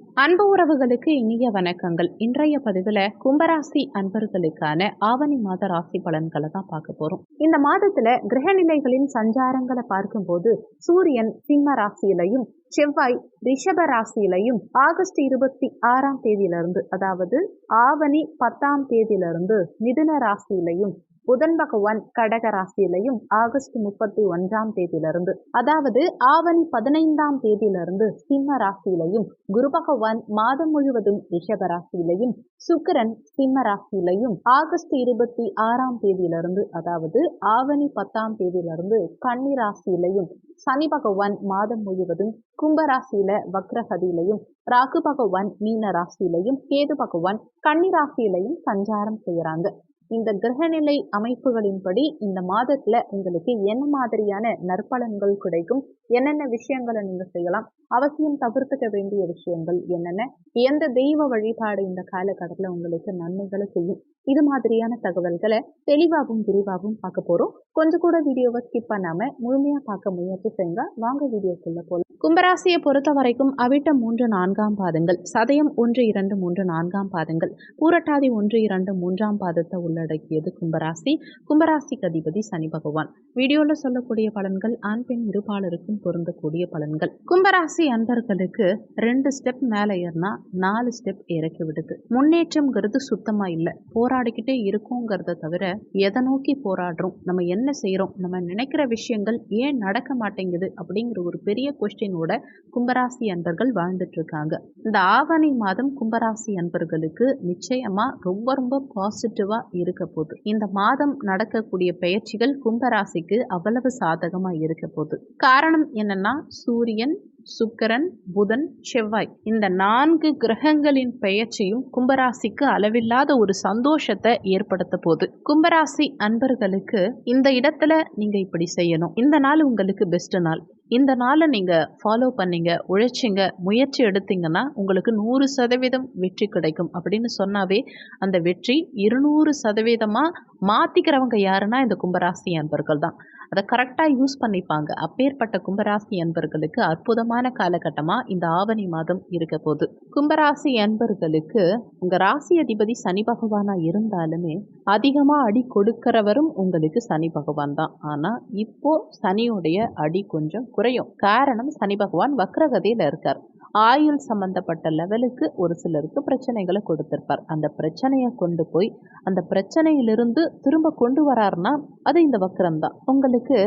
அன்பு உறவுகளுக்கு இனிய வணக்கங்கள். இன்றைய பதிவில் கும்பராசி அன்பர்களுக்கான ஆவணி மாத ராசி பலன்களை தான் பார்க்க போறோம். இந்த மாதத்துல கிரகநிலைகளின் சஞ்சாரங்களை பார்க்கும்போது சூரியன் சிம்ம ராசியிலையும் செவ்வாய் ரிஷப ராசியிலையும் ஆகஸ்ட் இருபத்தி ஆறாம் தேதியிலிருந்து அதாவது ஆவணி பத்தாம் தேதியிலிருந்து மிதுன ராசியிலையும் புதன் பகவான் கடக ராசியிலையும் ஆகஸ்ட் முப்பத்தி ஒன்றாம் தேதியிலிருந்து அதாவது ஆவணி பதினைந்தாம் தேதியிலிருந்து சிம்ம ராசியிலையும் குரு பகவான் மாதம் முழுவதும் ரிஷப ராசியிலையும் சுக்கிரன் சிம்ம ராசியிலையும் ஆகஸ்ட் இருபத்தி ஆறாம் தேதியிலிருந்து அதாவது ஆவணி பத்தாம் தேதியிலிருந்து கன்னி ராசியிலையும் சனி பகவான் மாதம் முழுவதும் கும்பராசியில வக்ரகதியிலையும் ராகு பகவான் மீன ராசியிலையும் கேது பகவான் கன்னி ராசியிலையும் சஞ்சாரம் செய்யறாங்க. இந்த கிரகநிலை அமைப்புகளின்படி இந்த மாதத்துல உங்களுக்கு என்ன மாதிரியான நற்பலன்கள் கிடைக்கும் என்னென்ன விஷயங்களை நீங்க செய்யலாம் அவசியம் தவிர்த்துக்க வேண்டிய விஷயங்கள் என்னென்ன எந்த தெய்வ வழிபாடு இந்த காலகட்டத்தில் உங்களுக்கு நன்மைகளை செய்யும் இது மாதிரியான தகவல்களை தெளிவாகவும் விரிவாகவும் பார்க்க போறோம். கொஞ்சம் கூட வீடியோவை ஸ்கிப் பண்ணாம முழுமையா பார்க்க முயற்சி செய்யுங்க. வாங்க வீடியோக்குள்ள போல கும்பராசியை பொறுத்த வரைக்கும் அவிட்டம் மூன்று நான்காம் பாதங்கள் சதயம் ஒன்று இரண்டு மூன்று நான்காம் பாதங்கள் பூரட்டாதி ஒன்று இரண்டு மூன்றாம் பாதத்தை உள்ளடக்கியது கும்பராசி. கும்பராசிக்கு அதிபதி சனி பகவான். வீடியோல சொல்லக்கூடிய பலன்கள் ஆண் பெண் இருபாலருக்கும் பொருந்தக்கூடிய பலன்கள். கும்பராசி அன்பர்களுக்கு ரெண்டு ஸ்டெப் மேலே ஏறினா நாலு ஸ்டெப் இறக்கி விடுது. முன்னேற்றம்ங்கிறது சுத்தமா இல்லை. போராடிக்கிட்டே இருக்கோங்கிறத தவிர எதை நோக்கி போராடுறோம்? நம்ம என்ன செய்கிறோம் நம்ம நினைக்கிற விஷயங்கள் ஏன் நடக்க மாட்டேங்குது? அப்படிங்கிற ஒரு பெரிய கொஸ்டினோட கும்பராசி அன்பர்கள் வாழ்ந்துட்டு இருக்காங்க இந்த ஆவணி மாதம் கும்பராசி அன்பர்களுக்கு நிச்சயமா ரொம்ப ரொம்ப பாசிட்டிவா இருக்க போகுது. இந்த மாதம் நடக்கக்கூடிய பயிற்சிகள் கும்பராசிக்கு அவ்வளவு சாதகமா இருக்க போகுது. காரணம் என்னன்னா சூரியன் சுக்கரன் புதன் செவ்வாய். இந்த நான்கு கிரகங்களின் பெயர்ச்சியும் கும்பராசிக்கு அளவில்லாத ஒரு சந்தோஷத்தை ஏற்படுத்த போகுது. கும்பராசி அன்பர்களுக்கு இந்த இடத்துல நீங்க இப்படி செய்யணும். இந்த நாள் உங்களுக்கு பெஸ்ட் நாள். இந்த நாளை நீங்கள் ஃபாலோ பண்ணீங்க உழைச்சிங்க முயற்சி எடுத்தீங்கன்னா உங்களுக்கு நூறு சதவீதம் வெற்றி கிடைக்கும். அப்படின்னு சொன்னாவே அந்த வெற்றி இருநூறு சதவீதமாக மாற்றிக்கிறவங்க யாருன்னா இந்த கும்பராசி அன்பர்கள் தான் அதை கரெக்டாக யூஸ் பண்ணிப்பாங்க. அப்பேற்பட்ட கும்பராசி அன்பர்களுக்கு அற்புதமான காலகட்டமாக இந்த ஆவணி மாதம் இருக்க போகுது கும்பராசி அன்பர்களுக்கு உங்கள் ராசி அதிபதி சனி பகவானாக இருந்தாலுமே அதிகமாக அடி கொடுக்கிறவரும் உங்களுக்கு சனி பகவான் தான். ஆனால் இப்போ சனியுடைய அடி கொஞ்சம் குறையும். காரணம் சனி பகவான் வக்ரகதையில் இருக்கார். ஆயுள் சம்பந்தப்பட்ட லெவலுக்கு ஒரு சிலருக்கு பிரச்சனைகளை கொடுத்துருப்பார். அந்த பிரச்சனையை கொண்டு போய் அந்த பிரச்சனையிலிருந்து திரும்ப கொண்டு வராருன்னா அது இந்த வக்கரம் தான் உங்களுக்கு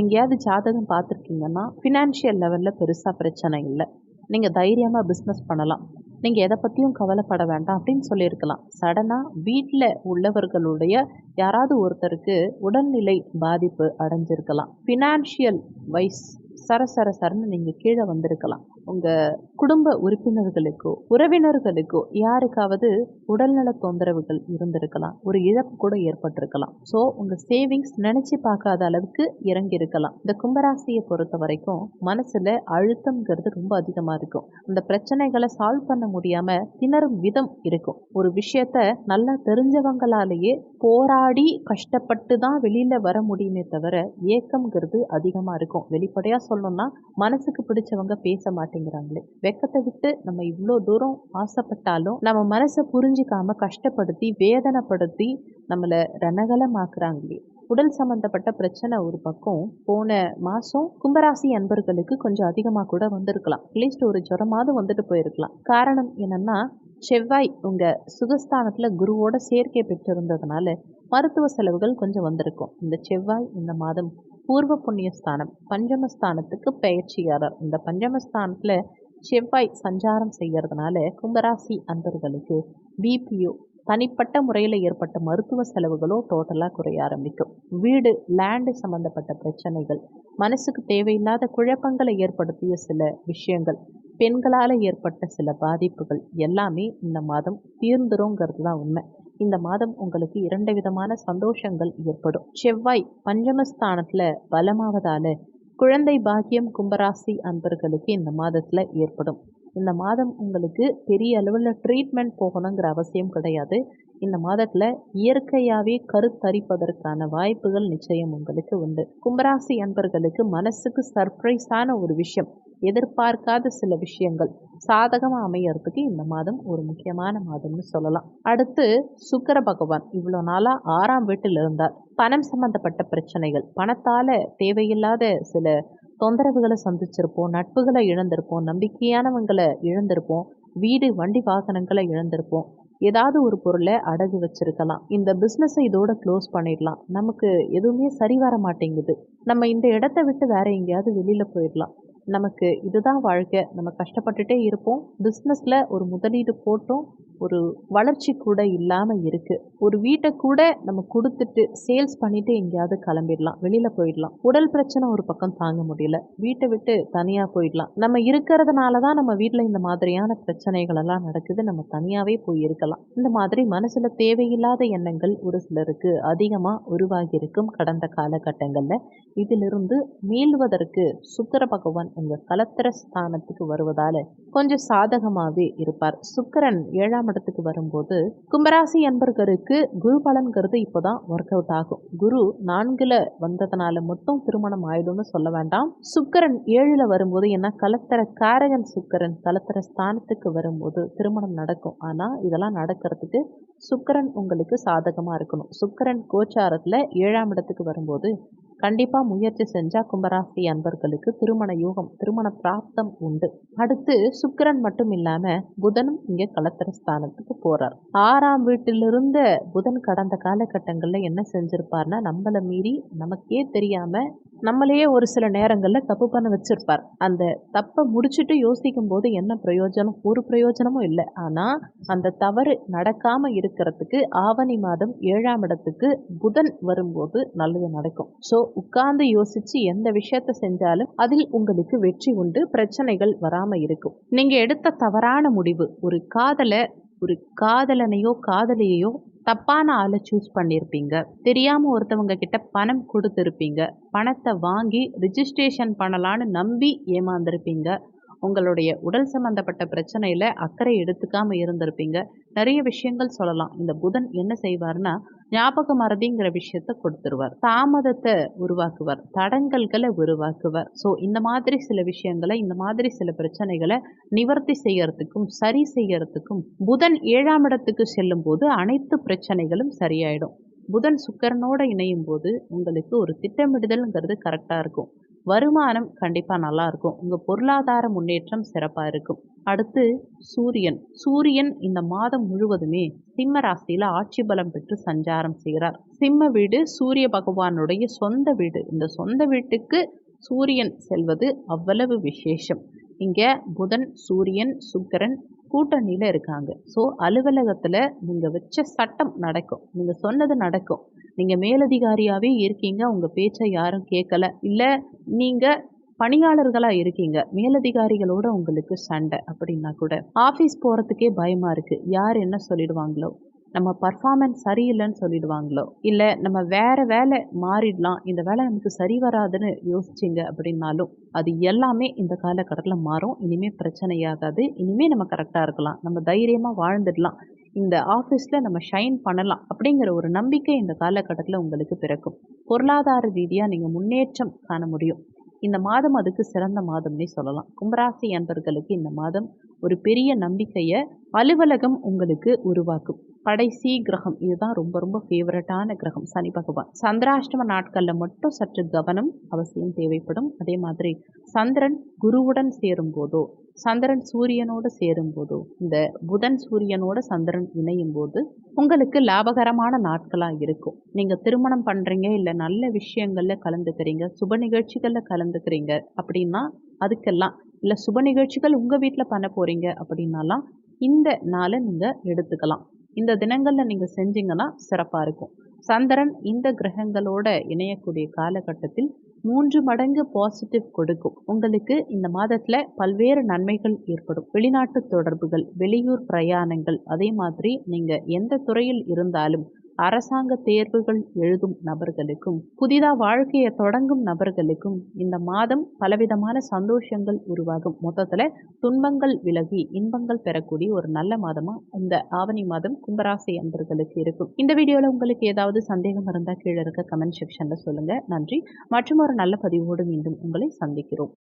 எங்கேயாவது ஜாதகம் பார்த்துருக்கீங்கன்னா ஃபினான்ஷியல் லெவலில் பெருசாக பிரச்சனை இல்லை. நீங்கள் தைரியமாக பிஸ்னஸ் பண்ணலாம். நீங்கள் எதை பற்றியும் கவலைப்பட வேண்டாம் அப்படின்னு சொல்லியிருக்கலாம். சடனாக வீட்டில் உள்ளவர்களுடைய யாராவது ஒருத்தருக்கு உடல்நிலை பாதிப்பு அடைஞ்சிருக்கலாம். ஃபினான்ஷியல் வைஸ் சர சர சரன்னு நீங்கள் கீழே வந்திருக்கலாம். உங்கள் குடும்ப உறுப்பினர்களுக்கோ உறவினர்களுக்கோ யாருக்காவது உடல்நல தொந்தரவுகள் இருந்திருக்கலாம். ஒரு இழப்பு கூட ஏற்பட்டிருக்கலாம். ஸோ உங்கள் சேவிங்ஸ் நினச்சி பார்க்காத அளவுக்கு இறங்கி இருக்கலாம் இந்த கும்பராசியை பொறுத்த வரைக்கும் மனசில் அழுத்தம்ங்கிறது ரொம்ப அதிகமாக இருக்கும். அந்த பிரச்சனைகளை சால்வ் பண்ண முடியாமல் திணறும் விதம் இருக்கும். ஒரு விஷயத்த நல்லா தெரிஞ்சவங்களாலேயே போராடி கஷ்டப்பட்டு தான் வெளியில் வர முடியுமே தவிர ஏக்கம்ங்கிறது அதிகமாக இருக்கும். வெளிப்படையாக சொல்லணும்னா மனசுக்கு பிடிச்சவங்க பேச மாட்டேங்கிறாங்களே. வெக்கத்தை விட்டு நம்ம இவ்வளோ தூரம் ஆசைப்பட்டாலும் நம்ம மனசை புரிஞ்சிக்காம கஷ்டப்படுத்தி வேதனைப்படுத்தி நம்மளை ரணகலமாக்குறாங்களே. உடல் சம்பந்தப்பட்ட பிரச்சனை ஒரு பக்கம் போன மாதம் கும்பராசி அன்பர்களுக்கு கொஞ்சம் அதிகமாக கூட வந்திருக்கலாம். அட்லீஸ்ட் ஒரு ஜுரமாவது வந்துட்டு போயிருக்கலாம். காரணம் என்னன்னா செவ்வாய் உங்கள் சுகஸ்தானத்தில் குருவோட சேர்க்கை பெற்றிருந்ததுனால மருத்துவ செலவுகள் கொஞ்சம் வந்திருக்கும். இந்த செவ்வாய் இந்த மாதம் பூர்வ புண்ணியஸ்தானம் பஞ்சமஸ்தானத்துக்கு பயிற்சியாளர் இந்த பஞ்சமஸ்தானத்தில் செவ்வாய் சஞ்சாரம் செய்கிறதுனால கும்பராசி அன்பர்களுக்கு பிபிஓ தனிப்பட்ட முறையில் ஏற்பட்ட மருத்துவ செலவுகளோ டோட்டலாக குறைய ஆரம்பிக்கும். வீடு லேண்டு சம்மந்தப்பட்ட பிரச்சனைகள் மனசுக்கு தேவையில்லாத குழப்பங்களை ஏற்படுத்திய சில விஷயங்கள் பெண்களால் ஏற்பட்ட சில பாதிப்புகள் எல்லாமே இந்த மாதம் தீர்ந்துருங்கிறது தான் உண்மை. இந்த மாதம் உங்களுக்கு இரண்டு விதமான சந்தோஷங்கள் ஏற்படும். செவ்வாய் பஞ்சமஸ்தானத்தில் பலமாவதால குழந்தை பாக்கியம் கும்பராசி அன்பர்களுக்கு இந்த மாதத்தில் ஏற்படும். இந்த மாதம் உங்களுக்கு பெரிய அளவில் ட்ரீட்மெண்ட் போகணுங்கிற அவசியம் கிடையாது. இந்த மாதத்தில் இயற்கையாகவே கருத்தரிப்பதற்கான வாய்ப்புகள் நிச்சயம் உங்களுக்கு உண்டு. கும்பராசி அன்பர்களுக்கு மனசுக்கு சர்ப்ரைஸான ஒரு விஷயம். எதிர்பார்க்காத சில விஷயங்கள். சாதகமாக அமையறதுக்கு இந்த மாதம் ஒரு முக்கியமான மாதம்னு சொல்லலாம். அடுத்து சுக்கர பகவான் இவ்வளோ நாளாக ஆறாம் வீட்டில் இருந்தார். பணம் சம்பந்தப்பட்ட பிரச்சனைகள் பணத்தால் தேவையில்லாத சில தொந்தரவுகளை சந்திச்சிருப்போம் நட்புகளை இழந்திருப்போம் நம்பிக்கையானவங்களை இழந்திருப்போம் வீடு வண்டி வாகனங்களை இழந்திருப்போம். ஏதாவது ஒரு பொருளை அடகு வச்சிருக்கலாம். இந்த பிஸ்னஸை இதோட க்ளோஸ் பண்ணிடலாம். நமக்கு எதுவுமே சரி வர மாட்டேங்குது. நம்ம இந்த இடத்த விட்டு வேற எங்கேயாவது வெளியில் போயிடலாம். நமக்கு இதுதான் வாழ்க்கை. நம்ம கஷ்டப்பட்டுட்டே இருப்போம். பிஸ்னஸில் ஒரு முதலீடு போட்டோம். ஒரு வளர்ச்சி கூட இல்லாமல் இருக்குது ஒரு வீட்டை கூட நம்ம கொடுத்துட்டு சேல்ஸ் பண்ணிவிட்டு எங்கேயாவது கிளம்பிடலாம் வெளியில் போயிடலாம். உடல் பிரச்சனை ஒரு பக்கம் தாங்க முடியல. வீட்டை விட்டு தனியாக போயிடலாம். நம்ம இருக்கிறதுனால தான் நம்ம வீட்டில் இந்த மாதிரியான பிரச்சனைகள் எல்லாம் நடக்குது. நம்ம தனியாகவே போய் இருக்கலாம். இந்த மாதிரி மனசில் தேவையில்லாத எண்ணங்கள் ஒரு சிலருக்கு அதிகமாக உருவாகி இருக்கும் கடந்த காலகட்டங்களில். இதிலிருந்து மீள்வதற்கு சுக்கர பகவான் உங்கள் கலத்திர ஸ்தானத்துக்கு வருவதால் கொஞ்சம் சாதகமாகவே இருப்பார். சுக்கரன் ஏழாம் இடத்துக்கு வரும்போது கும்பராசி அன்பர்களுக்கு குரு பலன்கிறது இப்போதான் ஒர்க் அவுட் ஆகும். குரு நான்குல வந்ததுனால மட்டும் திருமணம் ஆயிடும்னு சொல்ல வேண்டாம். சுக்கரன் ஏழுல வரும்போது என்ன கலத்தர காரகன் சுக்கரன் கலத்தர ஸ்தானத்துக்கு வரும்போது திருமணம் நடக்கும். ஆனால் இதெல்லாம் நடக்கிறதுக்கு சுக்கரன் உங்களுக்கு சாதகமாக இருக்கணும். சுக்கரன் கோச்சாரத்தில் ஏழாம் இடத்துக்கு வரும்போது கண்டிப்பாக முயற்சி செஞ்சால் கும்பராசி அன்பர்களுக்கு திருமண யோகம் திருமண பிராப்தம் உண்டு. அடுத்து சுக்கிரன் மட்டும் இல்லாமல் புதனும் இங்கே கலத்திர ஸ்தானத்துக்கு போகிறார் ஆறாம் வீட்டிலிருந்த புதன் கடந்த காலகட்டங்களில் என்ன செஞ்சிருப்பார்னா நம்மளை மீறி நமக்கே தெரியாமல் நம்மளையே ஒரு சில நேரங்களில் தப்பு பண்ண வச்சிருப்பார். அந்த தப்பை முடிச்சுட்டு யோசிக்கும் போது என்ன பிரயோஜனம்? ஒரு பிரயோஜனமும் இல்லை. ஆனால் அந்த தவறு நடக்காமல் இருக்கிறதுக்கு ஆவணி மாதம் ஏழாம் இடத்துக்கு புதன் வரும்போது நல்லது நடக்கும். ஸோ உட்கார்ந்து யோசிச்சு எந்த விஷயத்த செஞ்சாலும் அதில் உங்களுக்கு வெற்றி உண்டு பிரச்சனைகள் வராமல் இருக்கும். நீங்கள் எடுத்த தவறான முடிவு ஒரு காதலை ஒரு காதலனையோ காதலியையோ தப்பான ஆளை சூஸ் பண்ணியிருப்பீங்க தெரியாமல் ஒருத்தவங்க கிட்ட பணம் கொடுத்துருப்பீங்க. பணத்தை வாங்கி ரிஜிஸ்ட்ரேஷன் பண்ணலான்னு நம்பி ஏமாந்துருப்பீங்க. உங்களுடைய உடல் சம்மந்தப்பட்ட பிரச்சனையில் அக்கறை எடுத்துக்காமல் இருந்திருப்பீங்க. நிறைய விஷயங்கள் சொல்லலாம். இந்த புதன் என்ன செய்வார்னா ஞாபக மறதிங்கிற விஷயத்த கொடுத்துருவார். தாமதத்தை உருவாக்குவார். தடங்கல்களை உருவாக்குவார். ஸோ இந்த மாதிரி சில விஷயங்களை இந்த மாதிரி சில பிரச்சனைகளை நிவர்த்தி செய்யறதுக்கும் சரி செய்யறதுக்கும் புதன் ஏழாம் இடத்துக்கு செல்லும் போது அனைத்து பிரச்சனைகளும் சரியாயிடும். புதன் சுக்கரனோட இணையும் போது உங்களுக்கு ஒரு திட்டமிடுதல்ங்கிறது கரெக்டாக இருக்கும். வருமானம் கண்டிப்பாக நல்லா இருக்கும். உங்கள் பொருளாதார முன்னேற்றம் சிறப்பாக இருக்கும். அடுத்து சூரியன். சூரியன் இந்த மாதம் முழுவதுமே சிம்ம ராசியில் ஆட்சி பலம் பெற்று சஞ்சாரம் செய்கிறார். சிம்ம வீடு சூரிய பகவானுடைய சொந்த வீடு. இந்த சொந்த வீட்டுக்கு சூரியன் செல்வது அவ்வளவு விசேஷம். இங்கே புதன் சூரியன் சுக்கரன் கூட்டணியில் இருக்காங்க. ஸோ அலுவலகத்தில் நீங்கள் வச்ச சட்டம் நடக்கும். நீங்கள் சொன்னது நடக்கும். நீங்கள் மேலதிகாரியாகவே இருக்கீங்க. உங்கள் பேச்சை யாரும் கேட்கல. இல்லை நீங்கள் பணியாளர்களாக இருக்கீங்க. மேலதிகாரிகளோட உங்களுக்கு சண்டை அப்படின்னா கூட ஆஃபீஸ் போகிறதுக்கே பயமாக இருக்குது யார் என்ன சொல்லிடுவாங்களோ? நம்ம பர்ஃபார்மன்ஸ் சரியில்லைன்னு சொல்லிடுவாங்களோ? இல்லை நம்ம வேறு வேலை மாறிடலாம் இந்த வேலை நமக்கு சரி வராதுன்னு யோசிச்சிங்க அப்படின்னாலும் அது எல்லாமே இந்த காலகட்டத்தில் மாறும். இனிமேல் பிரச்சனையாகாது இனிமேல் நம்ம கரெக்டாக இருக்கலாம். நம்ம தைரியமாக வாழ்ந்துடலாம். இந்த ஆஃபீஸில் நம்ம ஷைன் பண்ணலாம் அப்படிங்கிற ஒரு நம்பிக்கை இந்த காலகட்டத்தில் உங்களுக்கு பிறக்கும். பொருளாதார ரீதியாக நீங்கள் முன்னேற்றம் காண முடியும். இந்த மாதம் அதுக்கு சிறந்த மாதம்னே சொல்லலாம். கும்பராசி அன்பர்களுக்கு இந்த மாதம் ஒரு பெரிய நம்பிக்கையை அலுவலகம் உங்களுக்கு உருவாக்கும். கடைசி கிரகம். இதுதான் ரொம்ப ரொம்ப ஃபேவரட்டான கிரகம். சனி பகவான். சந்திராஷ்டம நாட்களில் மட்டும் சற்று கவனம் அவசியம் தேவைப்படும். அதே மாதிரி சந்திரன் குருவுடன் சேரும் போதோ சந்திரன் சூரியனோடு சேரும் போதோ இந்த புதன் சூரியனோட சந்திரன் இணையும் போது உங்களுக்கு லாபகரமான நாட்களாக இருக்கும். நீங்கள் திருமணம் பண்ணுறீங்க இல்லை நல்ல விஷயங்களில் கலந்துக்கிறீங்க சுப நிகழ்ச்சிகளில் கலந்துக்கிறீங்க அப்படின்னா அதுக்கெல்லாம் இல்லை சுப நிகழ்ச்சிகள் உங்கள் வீட்டில் பண்ண போகிறீங்க அப்படின்னாலாம் இந்த நாளை நீங்கள் எடுத்துக்கலாம். இந்த தினங்களில் நீங்கள் செஞ்சீங்கன்னா சிறப்பாக இருக்கும். சந்திரன் இந்த கிரகங்களோட இணையக்கூடிய காலகட்டத்தில் மூன்று மடங்கு பாசிட்டிவ் கொடுக்கும். உங்களுக்கு இந்த மாதத்தில் பல்வேறு நன்மைகள் ஏற்படும். வெளிநாட்டு தொடர்புகள் வெளியூர் பிரயாணங்கள் அதே மாதிரி நீங்கள் எந்த துறையில் இருந்தாலும் அரசாங்க தேர்வுகள் எழுதும் நபர்களுக்கும் புதிதாக வாழ்க்கையை தொடங்கும் நபர்களுக்கும் இந்த மாதம் பலவிதமான சந்தோஷங்கள் உருவாகும். மொத்தத்தில் துன்பங்கள் விலகி இன்பங்கள் பெறக்கூடிய ஒரு நல்ல மாதமாக இந்த ஆவணி மாதம் கும்பராசி அன்பர்களுக்கு இருக்கும். இந்த வீடியோவில் உங்களுக்கு ஏதாவது சந்தேகம் இருந்தால் கீழே இருக்க கமெண்ட் செக்ஷனில் சொல்லுங்கள் நன்றி. மற்றும் ஒரு நல்ல பதிவோடு மீண்டும் உங்களை சந்திக்கிறோம்.